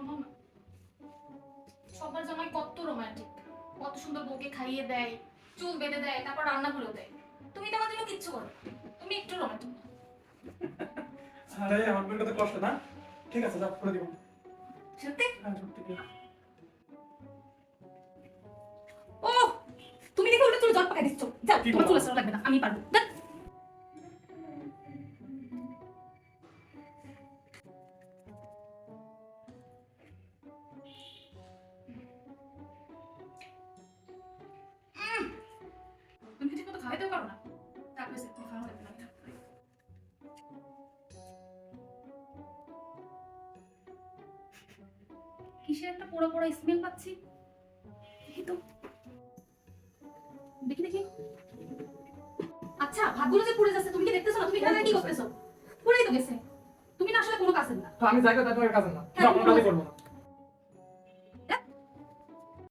শোনো না। সবার জামাই কত রোমান্টিক কত সুন্দর বউকে খাইয়ে দেয় চুল বেঁধে দেয় তারপর রান্না করেও দেয়। তুমি তো আমার জন্য কিচ্ছু করো তুমি একটু রোমান্টিক আরে আমার কথা কষ্ট না? ঠিক আছে যা করে দিব। সত্যি? হ্যাঁ সত্যি ও তুমি দেখে উল্টো চুলে জল পাকাই দিচ্ছ। যাও তোমার চুল লাগবে না আমি পারব। খাওয়াইতেও পারো না। তারপরে সে তোমার খাওয়ানো লাগবে না। কিসের একটা পোড়া পোড়া স্মেল পাচ্ছি? তো। দেখি দেখি। আচ্ছা ভাতগুলো যে পুড়ে যাচ্ছে তুমি কি দেখতেছো না? তুমি এখানে কি করতেছো? পুড়েই তো গেছে। তুমি না আসলে কোনো কাজের না। আমি না। করব না।